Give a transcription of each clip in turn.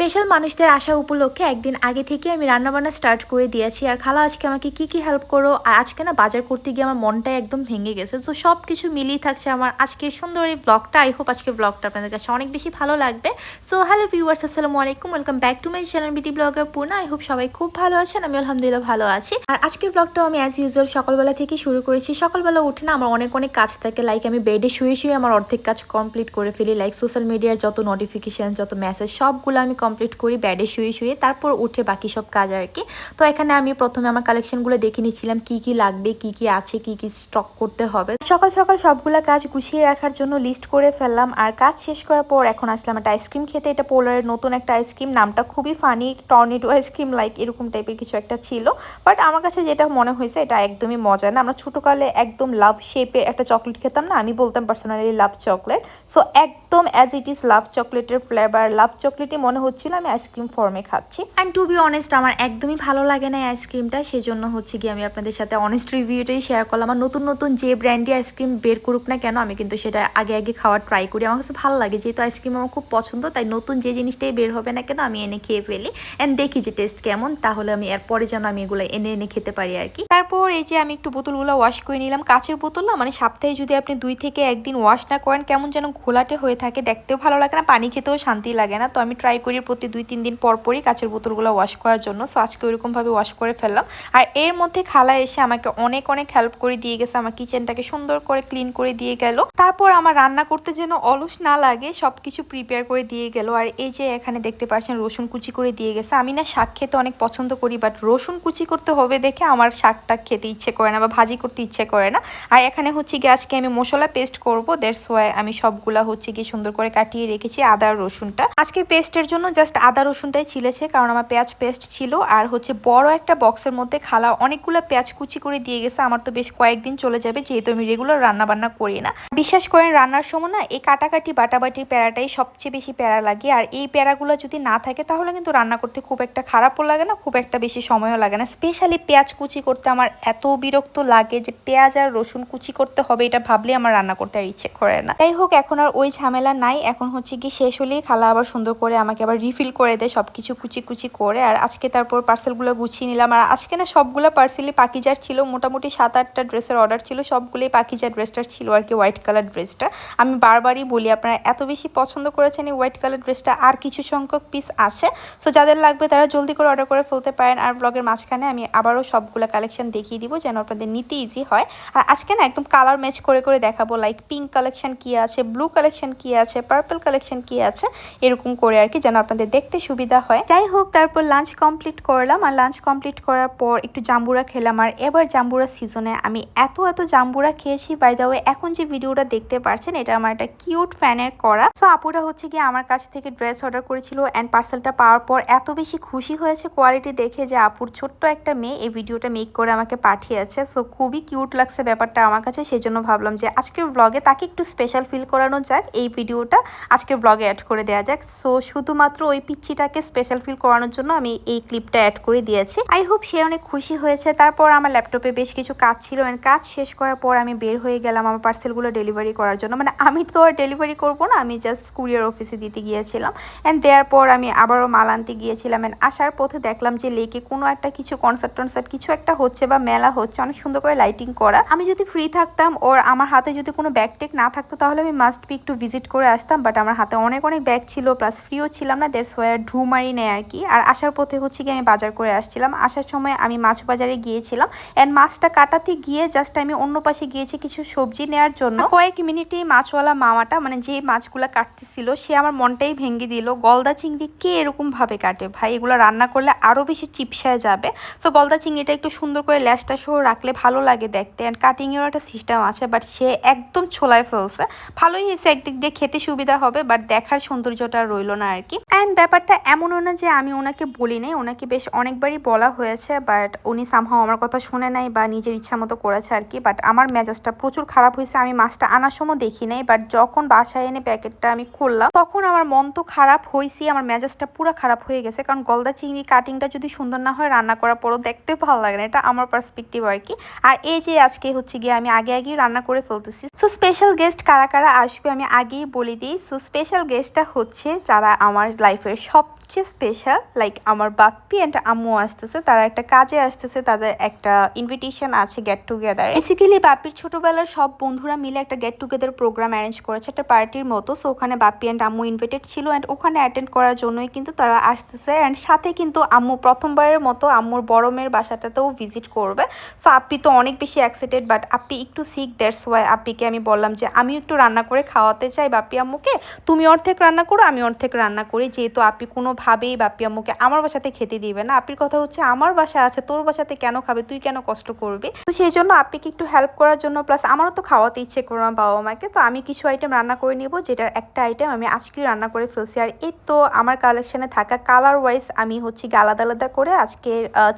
Special মানুষদের আসা উপলক্ষে একদিন আগে থেকে আমি রান্নাবান্না স্টার্ট করে দিয়েছি। আর খালা, আজকে আমাকে কি কি হেল্প করো? আর আজকে না বাজার করতে গিয়ে আমার মনটাই একদম ভেঙে গেছে। তো সব কিছু মিলিয়ে থাকছে আমার আজকে সুন্দর এই ব্লগটা আই হোপ আজকে ব্লগটা আপনাদের কাছে অনেক বেশি ভালো লাগবে। সো হ্যালো ভিউয়ার্স আসসালামু আলাইকুম। Welcome back to my channel BT blogger Purna I hope সবাই খুব ভালো আছেন আমি আলহামদুলিল্লাহ ভালো আছি। আর আজকের ব্লগটাও আমি অ্যাজ ইউজুয়াল সকালবেলা থেকে শুরু করেছি। সকালবেলা উঠে না আমার অনেক অনেক কাজ থাকে। লাইক আমি বেডে শুয়ে শুয়ে আমার অর্ধেক কাজ কমপ্লিট করে ফেলি। লাইক সোশ্যাল মিডিয়ার যত নোটিফিকেশন যত মেসেজ সবগুলো আমি কমপ্লিট করি বেডে শুয়ে শুয়ে, তারপর উঠে বাকি সব কাজ আর কি। তো এখানে আমি প্রথমে আমার কালেকশনগুলো দেখে নিয়েছিলাম কি কি লাগবে, কি কি আছে, কি কি স্টক করতে হবে। সকাল সকাল সবগুলা কাজ গুছিয়ে রাখার জন্য লিস্ট করে ফেললাম, আর কাজ শেষ করার পর এখন আসলাম একটা আইসক্রিম খেতে। এটা পোলারের নতুন একটা আইসক্রিম নামটা খুবই ফানি টর্নেডো আইসক্রিম লাইক এরকম টাইপের কিছু একটা ছিল। বাট আমার কাছে যেটা মনে হয়েছে, এটা একদমই মজা না। আমরা ছোটোকালে একদম লাভ শেপে একটা চকলেট খেতাম না, আমি বলতাম পার্সোনালি লাভ চকলেট সো একদম অ্যাজ ইট ইজ লাভ চকলেটের ফ্লেভার লাভ চকলেটই মনে হচ্ছিল আমি আইসক্রিম ফর্মে খাচ্ছি। অ্যান্ড টু বি অনেস্ট আমার একদমই ভালো লাগে না আইসক্রিমটা, সেজন্য হচ্ছে গিয়ে আমি আপনাদের সাথে অনেস্ট রিভিউটাই শেয়ার করলাম। আমার নতুন নতুন যে ব্র্যান্ডি আইসক্রিম বের করুক না কেন, আমি কিন্তু সেটা আগে আগে খাওয়ার ট্রাই করি। আমার কাছে ভালো লাগে, যেহেতু আইসক্রিম আমার খুব পছন্দ, তাই নতুন যে জিনিসটাই বের হবে না কেন, আমি এনে খেয়ে ফেলি। অ্যান্ড দেখি যে টেস্ট কেমন, তাহলে আমি এরপরে যেন আমি এগুলো এনে এনে খেতে পারি আর কি। তারপর এই যে আমি একটু বোতলগুলো ওয়াশ করে নিলাম। কাচের বোতল না মানে সপ্তাহে যদি আপনি দুই থেকে একদিন ওয়াশ না করেন, কেমন যেন ঘোলাটে হয়ে থাকে, দেখতেও ভালো লাগে না, পানি খেতেও শান্তি লাগে না। তো আমি ট্রাই করি প্রতি দুই, তিন দিন পর পরই কাচের বোতলগুলো ওয়াশ করার জন্য। সো আজকে ওইরকমভাবে ওয়াশ করে ফেললাম। আর এর মধ্যে খালা এসে আমাকে অনেক অনেক হেল্প করে দিয়ে গেছে। আমার কিচেনটাকে সুন্দর করে ক্লিন করে দিয়ে গেল। তারপর আমার রান্না করতে যেন অলস না লাগে সব কিছু প্রিপেয়ার করে দিয়ে গেল। আর এই যে এখানে দেখতে পাচ্ছেন রসুন কুচি করে দিয়ে গেছে। আমি না শাক খেতে অনেক পছন্দ করি বাট রসুন কুচি করতে হবে দেখে আমার শাকটা খেতে ইচ্ছে করে না বা ভাজি করতে ইচ্ছে করে না। আর এখানে হচ্ছে গিয়ে আজকে আমি মশলা পেস্ট করব। দ্যাটস ওয়াই আমি সবগুলা হচ্ছে গিয়ে সুন্দর করে কাটিয়ে রেখেছি আদা রসুনটা। আজকে পেস্টের জন্য জাস্ট আদা রসুনটাই ছিলেছে, কারণ আমার পেঁয়াজ পেস্ট ছিল। আর হচ্ছে বড় একটা বক্সের মধ্যে খালা অনেকগুলো পেঁয়াজ কুচি করে দিয়ে গেছে। আমার তো বেশ কয়েকদিন চলে যাবে, যেহেতু আমি রেগুলার রান্না বান্না করি না। বিশ্বাস করেন, রান্নার সময় না এই কাটাকাটি বাটাবাটি প্যারাটাই সবচেয়ে বেশি প্যারা লাগে। আর এই প্যারাগুলো যদি না থাকে, তাহলে কিন্তু রান্না করতে খুব একটা খারাপও লাগে না, খুব একটা বেশি সময়ও লাগে না। স্পেশালি পেঁয়াজ কুচি করতে আমার এত বিরক্ত লাগে যে পেঁয়াজ আর রসুন কুচি করতে হবে, এটা ভাবলে আমার রান্না করতে আর ইচ্ছে করে না। যাই হোক, এখন আর ওই ঝামেলা নাই। এখন হচ্ছে কি শেষ হলেই খালা আবার সুন্দর করে আমাকে আবার রিফিল করে দেয় সব কিছু কুচি কুচি করে। আর আজকে তারপর পার্সেলগুলো গুছিয়ে নিলাম। আর আজকে না সবগুলো পার্সেলই পাকিজার ছিল। মোটামুটি সাত আটটা ড্রেসের অর্ডার ছিল। সবগুলোই পাকিজার ড্রেসটার ছিল আর কি হোয়াইট কালার ড্রেসটা আমি বারবারই বলি, আপনারা এত বেশি পছন্দ করেছেন এই হোয়াইট কালার ড্রেসটা আর কিছু সংখ্যক পিস আছে। সো যাদের লাগবে তারা জলদি করে অর্ডার করে ফেলতে পারেন। আর ব্লগের মাঝখানে আমি আবারও সবগুলো কালেকশন দেখিয়ে দিব, যেন আপনাদের নিতে ইজি হয়। আর আজকে না একদম কালার ম্যাচ করে করে দেখাবো। লাইক পিঙ্ক কালেকশন কি আছে ব্লু কালেকশন কি আছে পার্পল কালেকশন কি আছে, এরকম করে আর কি, যেন আপনাদের দেখতে সুবিধা হয়। যাই হোক তারপর লাঞ্চ কমপ্লিট করলাম আর লাঞ্চ কমপ্লিট করার পর একটু জাম্বুরা খেলাম আর এবার জাম্বুরা সিজনে আমি এত এত জাম্বুরা খেয়েছি বাই দা ওয়ে এখন যে ভিডিওটা দেখতে পারছেন, এটা আমার একটা কিউট ফ্যানের করা। সো আপুরা হচ্ছে কি আমার কাছ থেকে ড্রেস অর্ডার করেছিল অ্যান্ড পার্সেলটা পাওয়ার পর এত বেশি খুশি হয়েছে কোয়ালিটি দেখে যে আপুর ছোট্ট একটা মেয়ে এই ভিডিওটা মেক করে আমাকে পাঠিয়েছে। সো খুবই কিউট লাগছে ব্যাপারটা আমার কাছে সেই জন্য ভাবলাম যে আজকের ব্লগে তাকে একটু স্পেশাল ফিল করানো যাক, এই ভিডিওটা আজকের ব্লগে অ্যাড করে দেওয়া যাক। সো শুধুমাত্র ওই পিচ্ছিটাকে স্পেশাল ফিল করানোর জন্য আমি এই ক্লিপটা অ্যাড করে দিয়েছি। আই হোপ সে অনেক খুশি হয়েছে। তারপর আমার ল্যাপটপে বেশ কিছু কাজ ছিল কাজ শেষ করার পর আমি বের হয়ে গেলাম আমার পার্সেলগুলো ডেলিভারি করার জন্য। মানে আমি তো আর ডেলিভারি করব না, আমি জাস্ট কুরিয়ার অফিসে দিতে গিয়েছিলাম। অ্যান্ড দেওয়ার পর আমি আবারও মাল আনতে গিয়েছিলাম অ্যান্ড আসার পথে দেখলাম যে লেকে কোনো একটা কিছু কনসার্ট টনসার্ট কিছু একটা হচ্ছে বা মেলা হচ্ছে, অনেক সুন্দর করে লাইটিং করা। আমি যদি ফ্রি থাকতাম ওর আমার হাতে যদি কোনো ব্যাগ টেক না থাকতো, তাহলে আমি মাস্ট বি একটু ভিজিট করে আসতাম। বাট আমার হাতে অনেক অনেক ব্যাগ ছিল প্লাস ফ্রিও ছিলাম না। দেড় সোয়ার ঢু মারি নেয় আর কি। আর আসার পথে হচ্ছে কি আমি বাজার করে আসছিলাম। আসার সময় আমি মাছ বাজারে গিয়েছিলাম। অ্যান্ড মাছটা কাটাতে গিয়ে জাস্ট আমি অন্য পাশে গিয়েছি কিছু সবজি নেওয়ার জন্য। কয়েক মিনিটে মাছওয়ালা মামাটা মানে যে মাছগুলো কাটতেছিল, সে আমার মনটাই ভেঙে দিল। গলদা চিংড়ি কে এরকম ভাবে কাটে? ভাই, এগুলো রান্না করলে আরও বেশি চিপসায় যাবে। সো গলদা চিংড়িটা একটু সুন্দর করে ল্যাসটা সহ রাখলে ভালো লাগে দেখতে। অ্যান্ড কাটিংয়েরও একটা সিস্টেম আছে বাট সে একদম ছোলায় ফেলছে। ভালোই হয়েছে একদিক দিয়ে খেতে সুবিধা হবে বাট দেখার সৌন্দর্যটা রইল না আর কি। অ্যান্ড ব্যাপারটা এমনও না যে আমি ওনাকে বলি নাই। ওনাকে বেশ অনেকবারই বলা হয়েছে বাট উনি সামহাও আমার কথা শুনে নাই বা নিজের ইচ্ছা মতো করেছে আর কি। বাট আমার মেজাজটা প্রচুর খারাপ হয়েছে, আমি মাছটা আনার সময় দেখি নাই। বাট যখন বাসায় এনে প্যাকেটটা আমি খুললাম, তখন আমার মন তো খারাপ হয়েছি, আমার মেজাজটা পুরো খারাপ হয়ে গেছে। কারণ গলদা চিংড়ি কাটিংটা যদি সুন্দর না হয়, রান্না করার পরও দেখতেও ভালো লাগে না। এটা আমার পার্সপেক্টিভ আর কি। আর এই যে আজকে হচ্ছে গিয়ে আমি আগে আগেই রান্না করে ফেলতেছি। সো স্পেশাল গেস্ট কারা কারা আসবে আমি আগেই বলে দিই। সো স্পেশাল গেস্টটা হচ্ছে যারা আমার লাইফের সব সবচেয়ে স্পেশাল লাইক আমার বাপ্পি অ্যান্ড আম্মু আসতেছে, তারা একটা কাজে আসতেছে, তাদের একটা ইনভিটেশন আছে গেট টুগেদার বেসিক্যালি বাপ্পির ছোটবেলার সব বন্ধুরা মিলে একটা গেট টুগেদার প্রোগ্রাম অ্যারেঞ্জ করেছে, একটা পার্টির মতো। সো ওখানে বাপ্পি অ্যান্ড আম্মু ইনভাইটেড ছিল অ্যান্ড ওখানে অ্যাটেন্ড করার জন্যই কিন্তু তারা আসতেছে। অ্যান্ড সাথে কিন্তু আম্মু প্রথমবারের মতো আম্মুর বড় মেয়ের বাসাটাতেও ভিজিট করবে। সো আপ্পি তো অনেক বেশি এক্সাইটেড বাট আপ্পি একটু সিক দ্যাটস ওয়াই আপ্পিকে আমি বললাম যে আমিও একটু রান্না করে খাওয়াতে চাই বাপ্পি আম্মুকে। তুমি অর্ধেক রান্না করো, আমি অর্ধেক রান্না করি। যেহেতু আপি কোনোভাবেই বাপ্পি আম্মুকে আমার বাসাতে খেতে দিবে না। আপির কথা হচ্ছে আমার বাসা আছে, তোর বাসাতে কেন খাবে, তুই কেন কষ্ট করবি? তো সেই জন্য আপিকে একটু হেল্প করার জন্য প্লাস আমারও তো খাওয়াতে ইচ্ছে করো না বাবা মাকে, তো আমি কিছু আইটেম রান্না করে নিব, যেটার একটা আইটেম আমি আজকেই রান্না করে ফেলছি। আর এই তো আমার কালেকশনে থাকা কালার ওয়াইজ আমি হচ্ছে আলাদা আলাদা করে আজকে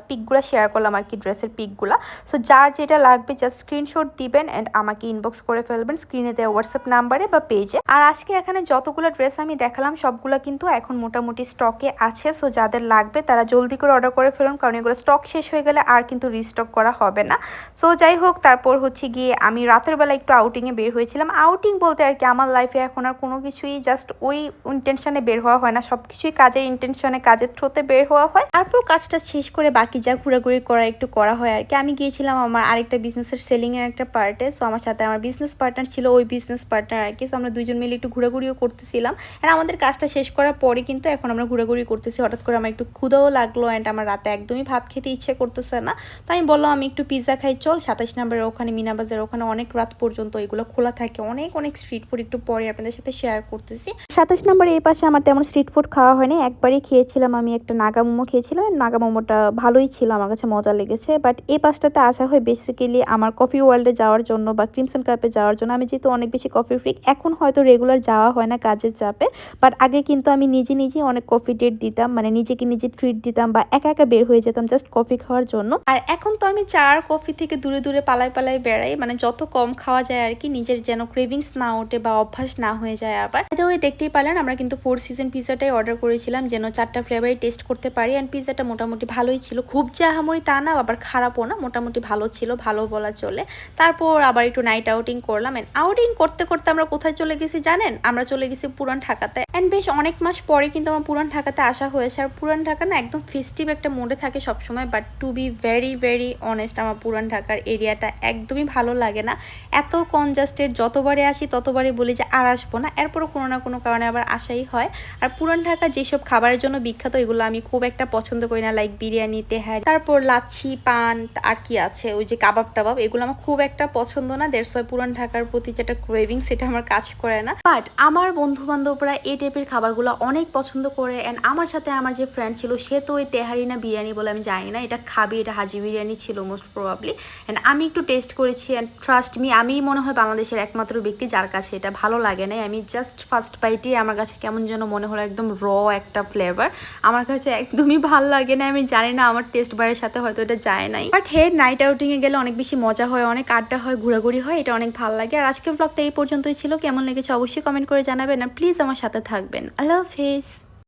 পিকগুলো শেয়ার করলাম আর কি ড্রেসের পিকগুলো। সো যার যেটা লাগবে জাস্ট স্ক্রিনশট দিবেন অ্যান্ড আমাকে ইনবক্স করে ফেলবেন স্ক্রিনে দেওয়া হোয়াটসঅ্যাপ নাম্বারে বা পেজে আর আজকে এখানে যতগুলো ড্রেস আমি দেখালাম, সবগুলো কিন্তু এখন মোটামুটি স্টকে আছে সো যাদের লাগবে তারা জলদি করে অর্ডার করে ফেলুন, কারণ এগুলো স্টক শেষ হয়ে গেলে আর কিন্তু রিস্টক করা হবে না। সো যাই হোক, তারপর হচ্ছে গিয়ে আমি রাতের বেলা একটু আউটিংয়ে বের হয়েছিলাম। আউটিং বলতে আর কি আমার লাইফে এখন আর কোনো কিছুই জাস্ট ওই ইন্টেনশনে বের হওয়া হয় না। সব কিছুই কাজের ইন্টেনশনে কাজের থ্রোতে বের হওয়া হয়। তারপর কাজটা শেষ করে বাকি যা ঘোরাঘুরি করা একটু করা হয় আর কি। আমি গিয়েছিলাম আমার আরেকটা বিজনেসের সেলিংয়ের একটা পার্টে সো আমার সাথে আমার বিজনেস পার্টনার ছিল, ওই বিজনেস পার্টনার আর কি। সো আমরা দুজন মিলে একটু ঘোরাঘুরিও করতেছিলাম। আর আমাদের কাজটা শেষ করার পরে কিন্তু এখন আমরা ঘোরাঘুরি করতেছি, হঠাৎ করে আমার একটু ক্ষুদাও লাগল অ্যান্ড আমার রাতে একদমই ভাত খেতে ইচ্ছে করতেছে না। তো আমি বললাম, আমি একটু পিৎজা খাই, চল সাতাশ নম্বরের ওখানে, মিনা বাজার ওখানে অনেক রাত পর্যন্ত এগুলো খোলা থাকে। অনেক অনেক স্ট্রিট ফুড একটু পরে আপনাদের সাথে শেয়ার করতেছি। সাতাশ নম্বরে এই পাশে আমার তেমন স্ট্রিট ফুড খাওয়া হয়নি। একবারই খেয়েছিলাম আমি একটা নাগা মোমো খেয়েছিলাম। নাগা মোমোটা ভালোই ছিল, আমার কাছে মজা লেগেছে। বাট এই পাশটাতে আসা হয় বেসিক্যালি আমার কফি ওয়ার্ল্ডে যাওয়ার জন্য বা ক্রিমসন কাপে যাওয়ার জন্য। আমি যেহেতু অনেক বেশি কফি ফ্রিক এখন হয়তো রেগুলার যাওয়া হয় না কাজের চাপে। বাট আগে কিন্তু আমি নিজে নিজে অনেক কফি ডেট দিতাম মানে নিজেকে নিজে ট্রিট দিতাম বা একা একা বের হয়ে যেতাম জাস্ট কফি খাওয়ার জন্য। আর এখন তো আমি চা আর কফি থেকে দূরে দূরে পালাই পালাই বেড়াই মানে যত কম খাওয়া যায় আর কি, নিজের যেন ক্রেভিংস না ওঠে বা অভ্যাস না হয়ে যায় আবার। ওই দেখতেই পারলেন, আমরা কিন্তু ফোর সিজন পিজাটাই অর্ডার করেছিলাম, যেন চারটা ফ্লেভারই টেস্ট করতে পারি। অ্যান্ড পিজাটা মোটামুটি ভালোই ছিল। খুব যে আহামরি তা না, আবার খারাপও না, মোটামুটি ভালো ছিল, ভালো বলা চলে। তারপর আবার একটু নাইট আউটিং করলাম। অ্যান্ড আউটিং করতে করতে আমরা কোথায় চলে গেছি জানেন? আমরা চলে গেছি পুরান ঢাকাতে। অ্যান্ড বেশ অনেক মাস পরে কিন্তু আমার পুরান ঢাকাতে আসা হয়েছে। আর পুরান ঢাকা না একদম ফেস্টিভ একটা মোডে থাকে সবসময়। But to be very very honest আমার পুরান ঢাকার এরিয়াটা একদমই ভালো লাগে না। এত কনজাস্টেড যতবারে আসি ততবারই বলি যে আর আসব না। এরপরও কোনো না কোনো কারণে আবার আসাই হয়। আর পুরান ঢাকা যেসব খাবারের জন্য বিখ্যাত, এগুলো আমি খুব একটা পছন্দ করি না। লাইক বিরিয়ানি, তেহারি, তারপর লাচ্ছি, পান, আর কি আছে? ওই যে কাবাব টাবাব, এগুলো আমার খুব একটা পছন্দ না। দেড়শো পুরান ঢাকার প্রতি যেটা ক্রেভিং সেটা আমার কাজ করে না। বাট আমার বন্ধু বান্ধবরা এই টাইপের খাবারগুলো অনেক পছন্দ করে। অ্যান্ড আমার সাথে আমার যে ফ্রেন্ড ছিল, সে তো ওই তেহারি না বিরিয়ানি বলে আমি জানি না, এটা খাবি, এটা হাজি বিরিয়ানি ছিল মোস্ট প্রবাবলি অ্যান্ড আমি একটু টেস্ট করেছি অ্যান্ড ট্রাস্ট মি আমি মনে হয় বাংলাদেশের একমাত্র ব্যক্তি যার কাছে এটা ভালো লাগে না আমি জাস্ট ফার্স্ট বাইটে আমার কাছে কেমন যেন মনে হলো একদম র একটা ফ্লেভার আমার কাছে একদমই ভালো লাগে না আমি জানি না, আমার টেস্ট বারের সাথে হয়তো এটা যায় নাই। বাট হে নাইট আউটিংয়ে গেলে অনেক বেশি মজা হয়, অনেক আড্ডা হয়, ঘোরাঘুরি হয়, এটা অনেক ভালো লাগে। আর আজকের ব্লগটা এই পর্যন্তই ছিল, কেমন লেগেছে অবশ্যই কমেন্ট করে জানাবেন। আর প্লিজ আমার সাথে থাকবেন। আল্লাহ হাফেজ